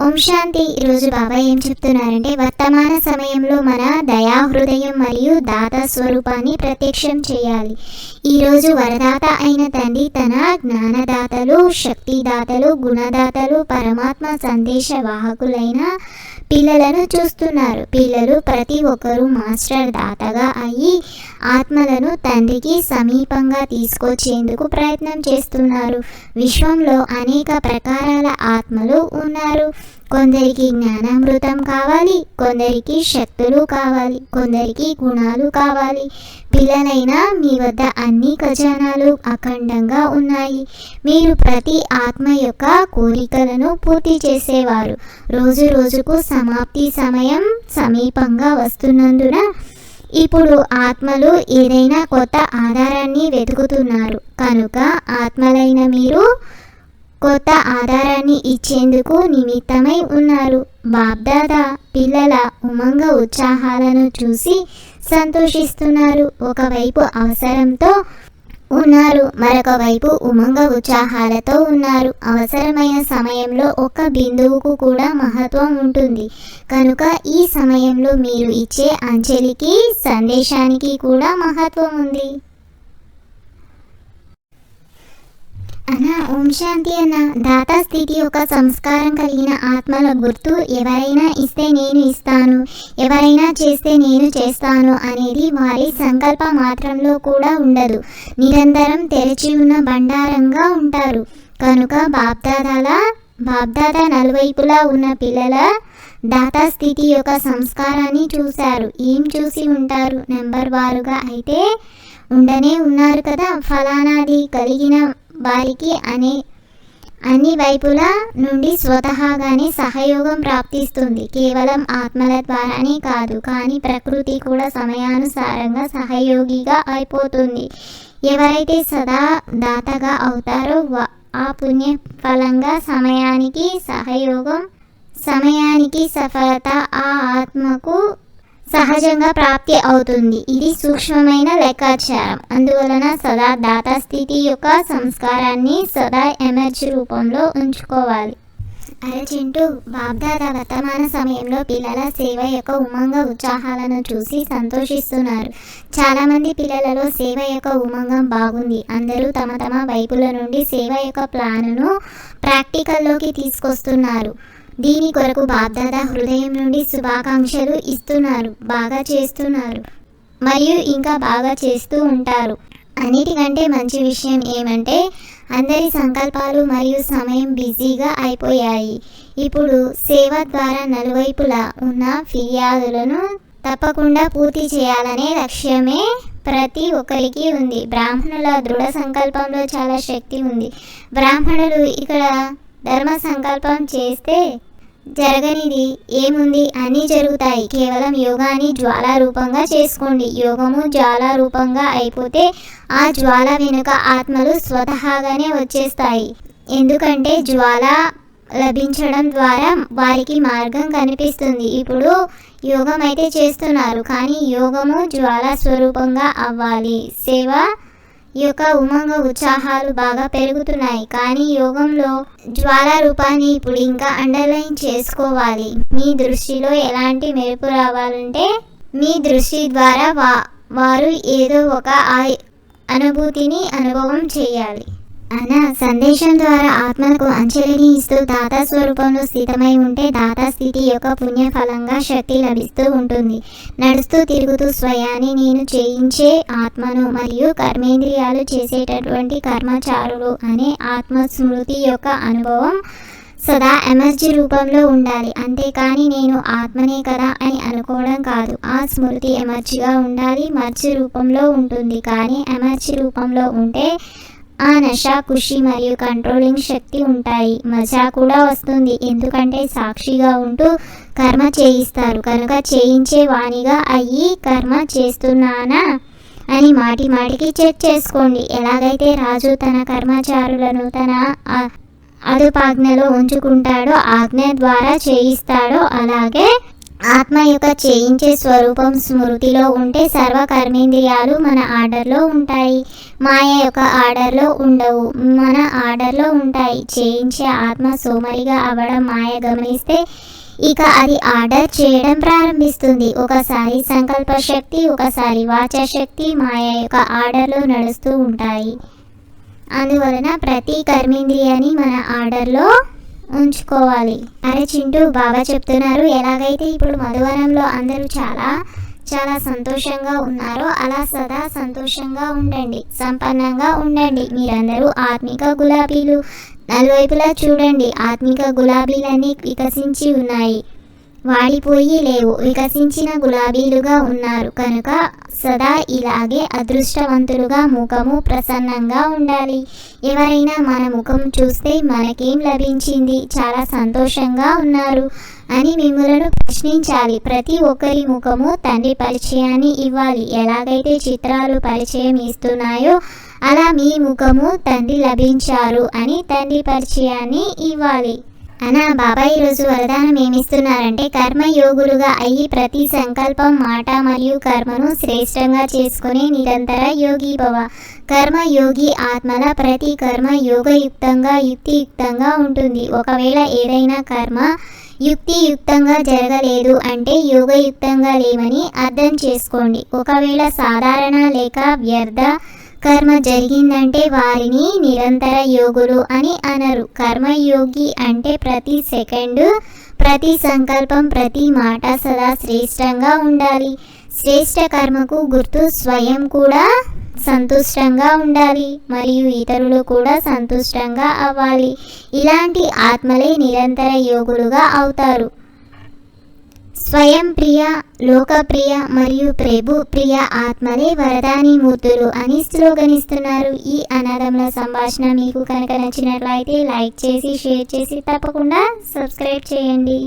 ఓం శాంతి. ఈరోజు బాబా ఏం చెప్తున్నారంటే వర్తమాన సమయంలో మన దయా హృదయం మరియు దాత స్వరూపాన్ని ప్రత్యక్షం చేయాలి. ఈరోజు వరదాత అయిన తండ్రి తన జ్ఞానదాతలు శక్తిదాతలు గుణదాతలు పరమాత్మ సందేశ వాహకులైన పిల్లలను చూస్తున్నారు. పిల్లలు ప్రతి ఒక్కరూ మాస్టర్ దాతగా అయ్యి ఆత్మలను తండ్రికి సమీపంగా తీసుకొచ్చేందుకు ప్రయత్నం చేస్తున్నారు. విశ్వంలో అనేక ప్రకారాల ఆత్మలు ఉన్నారు. కొందరికి జ్ఞానామృతం కావాలి కొందరికి శక్తులు కావాలి కొందరికి గుణాలు కావాలి. పిల్లలైనా మీ వద్ద అన్ని ఖజానాలు అఖండంగా ఉన్నాయి. మీరు ప్రతి ఆత్మ యొక్క కోరికలను పూర్తి చేసేవారు. రోజు రోజుకు సమాప్తి సమయం సమీపంగా వస్తున్నందున ఇప్పుడు ఆత్మలు ఏదైనా కొత్త ఆధారాన్ని వెతుకుతున్నారు. కనుక ఆత్మలైన మీరు కొత్త ఆధారాన్ని ఇచ్చేందుకు నిమిత్తమై ఉన్నారు. బాబ్దాదా పిల్లల ఉమంగ ఉత్సాహాలను చూసి సంతోషిస్తున్నారు. ఒకవైపు అవసరంతో ఉన్నారు మరొక వైపు ఉమంగ ఉత్సాహాలతో ఉన్నారు. అవసరమైన సమయంలో ఒక బిందువుకు కూడా మహత్వం ఉంటుంది. కనుక ఈ సమయంలో మీరు ఇచ్చే అంజలికి సందేశానికి కూడా మహత్వం ఉంది. అన్న ఓం శాంతి అన్న. దాతా స్థితి యొక్క సంస్కారం కలిగిన ఆత్మల గుర్తు. ఎవరైనా ఇస్తే నేను ఇస్తాను. ఎవరైనా చేస్తే నేను చేస్తాను అనేది వారి సంకల్ప మాత్రంలో కూడా ఉండదు. నిరంతరం తెరిచి ఉన్న బండారంగా ఉంటారు. కనుక బాప్దాదాల బాప్దాద నలువైపులా ఉన్న పిల్లల దాతా స్థితి యొక్క సంస్కారాన్ని చూశారు. ఏం చూసి ఉంటారు? నెంబర్ వారుగా అయితే ఉండనే ఉన్నారు కదా. ఫలానాది కలిగిన వారికి అనే అన్ని వైపుల నుండి స్వతహాగానే సహయోగం ప్రాప్తిస్తుంది. కేవలం ఆత్మల ద్వారానే కాదు కానీ ప్రకృతి కూడా సమయానుసారంగా సహయోగిగా అయిపోతుంది. ఎవరైతే సదా దాతగా అవుతారో ఆ పుణ్య ఫలంగా సమయానికి సహయోగం సమయానికి సఫలత ఆ ఆత్మకు సహజంగా ప్రాప్తి అవుతుంది. ఇది సూక్ష్మమైన లెక్కాచారం. అందువలన సదా దాత స్థితి యొక్క సంస్కారాన్ని సదా ఎమర్జీ రూపంలో ఉంచుకోవాలి. అరచింటూ బాబ్దాద వర్తమాన సమయంలో పిల్లల సేవ యొక్క ఉమంగ ఉత్సాహాలను చూసి సంతోషిస్తున్నారు. చాలామంది పిల్లలలో సేవ యొక్క ఉమంగం బాగుంది. అందరూ తమ తమ వైపుల నుండి సేవ యొక్క ప్లాన్ను ప్రాక్టికల్లోకి తీసుకొస్తున్నారు. దీని కొరకు బాబ్దాదా హృదయం నుండి శుభాకాంక్షలు ఇస్తున్నారు బాగా చేస్తున్నారు. మరియు ఇంకా బాగా చేస్తూ ఉంటారు. అన్నిటికంటే మంచి విషయం ఏమంటే అందరి సంకల్పాలు మరియు సమయం బిజీగా అయిపోయాయి. ఇప్పుడు సేవ ద్వారా నలువైపులా ఉన్న ఫిర్యాదులను తప్పకుండా పూర్తి చేయాలనే లక్ష్యమే ప్రతి ఒక్కరికి ఉంది. బ్రాహ్మణుల దృఢ సంకల్పంలో చాలా శక్తి ఉంది. బ్రాహ్మణులు ఇక్కడ ధర్మ సంకల్పం చేస్తే జరగనిది ఏముంది అన్నీ జరుగుతాయి. కేవలం యోగాని జ్వాలా రూపంగా చేసుకోండి. యోగము జ్వాలా రూపంగా అయిపోతే ఆ జ్వాల వెనుక ఆత్మలు స్వతహాగానే వచ్చేస్తాయి. ఎందుకంటే జ్వాల లభించడం ద్వారా వారికి మార్గం కనిపిస్తుంది. ఇప్పుడు యోగం అయితే చేస్తున్నారు. కానీ యోగము జ్వాల స్వరూపంగా అవ్వాలి. సేవ యొక్క ఉమంగ ఉత్సాహాలు బాగా పెరుగుతున్నాయి. కానీ యోగంలో జ్వాల రూపాన్ని ఇప్పుడు ఇంకా అండర్లైన్ చేసుకోవాలి. మీ దృష్టిలో ఎలాంటి మెరుపు రావాలంటే మీ దృష్టి ద్వారా వా వారు ఏదో ఒక ఆ- అనుభూతిని అనుభవం చేయాలి. అన్న సందేశం ద్వారా ఆత్మలకు అంచెలిని ఇస్తూ దాత స్వరూపంలో స్థితమై ఉంటే దాత స్థితి యొక్క పుణ్యఫలంగా శక్తి లభిస్తూ ఉంటుంది. నడుస్తూ తిరుగుతూ స్వయాన్ని నేను చేయించే ఆత్మను మరియు కర్మేంద్రియాలు చేసేటటువంటి కర్మచారులు అనే ఆత్మ స్మృతి యొక్క అనుభవం సదా ఎమర్జీ రూపంలో ఉండాలి. అంతేకాని నేను ఆత్మనే కదా అని అనుకోవడం కాదు. ఆ స్మృతి ఎమర్జీగా ఉండాలి మర్చి రూపంలో ఉంటుంది. కానీ ఎమర్జీ రూపంలో ఉంటే ఆ నష ఖుషి మరియు కంట్రోలింగ్ శక్తి ఉంటాయి. మజా కూడా వస్తుంది. ఎందుకంటే సాక్షిగా ఉంటూ కర్మ చేయిస్తారు. కనుక చేయించే వాణిగా అయ్యి కర్మ చేస్తున్నానా అని మాటి మాటికి చెక్ చేసుకోండి. ఎలాగైతే రాజు తన కర్మచారులను తన అదుపాజ్ఞలో ఉంచుకుంటాడో ఆజ్ఞ ద్వారా చేయిస్తాడో అలాగే ఆత్మ యొక్క చేయించే స్వరూపం స్మృతిలో ఉంటే సర్వ కర్మేంద్రియాలు మన ఆర్డర్లో ఉంటాయి. మాయ యొక్క ఆర్డర్లో ఉండవు. మన ఆర్డర్లో ఉంటాయి. చేయించే ఆత్మ సోమరిగా అవ్వడం మాయ గమనిస్తే ఇక అది ఆర్డర్ చేయడం ప్రారంభిస్తుంది. ఒకసారి సంకల్ప శక్తి ఒకసారి వాచ శక్తి మాయ యొక్క ఆర్డర్లో నడుస్తూ ఉంటాయి. అందువలన ప్రతి కర్మేంద్రియాన్ని మన ఆర్డర్లో ఉంచుకోవాలి. అరే చింటూ బాబా చెప్తున్నారు. ఎలాగైతే ఇప్పుడు మధువనంలో అందరూ చాలా చాలా సంతోషంగా ఉన్నారో అలా సదా సంతోషంగా ఉండండి. సంపన్నంగా ఉండండి. మీరందరూ ఆత్మిక గులాబీలు. నలువైపులా చూడండి. ఆత్మిక గులాబీలన్నీ వికసించి ఉన్నాయి. వాడిపోయి లేవు. వికసించిన గులాబీలుగా ఉన్నారు. కనుక సదా ఇలాగే అదృష్టవంతులుగా ముఖము ప్రసన్నంగా ఉండాలి. ఎవరైనా మన ముఖం చూస్తే మనకేం లభించింది? చాలా సంతోషంగా ఉన్నారు అని మిమ్మలను ప్రశ్నించాలి. ప్రతి ఒక్కరి ముఖము తండ్రి పరిచయాన్ని ఇవ్వాలి. ఎలాగైతే చిత్రాలు పరిచయం ఇస్తున్నాయో అలా మీ ముఖము తండ్రి లభించారు అని తండ్రి పరిచయాన్ని ఇవ్వాలి. అనా బాబా ఈరోజు వరదానం ఏమిస్తున్నారంటే కర్మయోగులుగా అయ్యి ప్రతి సంకల్పం మాట మరియు కర్మను శ్రేష్టంగా చేసుకుని నిరంతర యోగి భవ. కర్మయోగి ఆత్మల ప్రతి కర్మ యోగయుక్తంగా యుక్తియుక్తంగా ఉంటుంది. ఒకవేళ ఏదైనా కర్మ యుక్తియుక్తంగా జరగలేదు అంటే యోగయుక్తంగా లేవని అర్థం చేసుకోండి. ఒకవేళ సాధారణ లేక వ్యర్థ కర్మ జరిగిందంటే వారిని నిరంతర యోగులు అని అనరు. కర్మయోగి అంటే ప్రతి సెకండు ప్రతి సంకల్పం ప్రతి మాట సదా శ్రేష్టంగా ఉండాలి. శ్రేష్ట కర్మకు గుర్తు స్వయం కూడా సంతుష్టంగా ఉండాలి. మరియు ఇతరులు కూడా సంతుష్టంగా అవ్వాలి. ఇలాంటి ఆత్మలే నిరంతర యోగులుగా అవుతారు. స్వయం ప్రియ లోకప్రియ మరియు ప్రభు ప్రియ ఆత్మలే వరదాని మూర్తులు అని స్లోగనిస్తున్నారు. ఈ అనాథముల సంభాషణ మీకు కనుక నచ్చినట్లయితే లైక్ చేసి షేర్ చేసి తప్పకుండా సబ్స్క్రైబ్ చేయండి.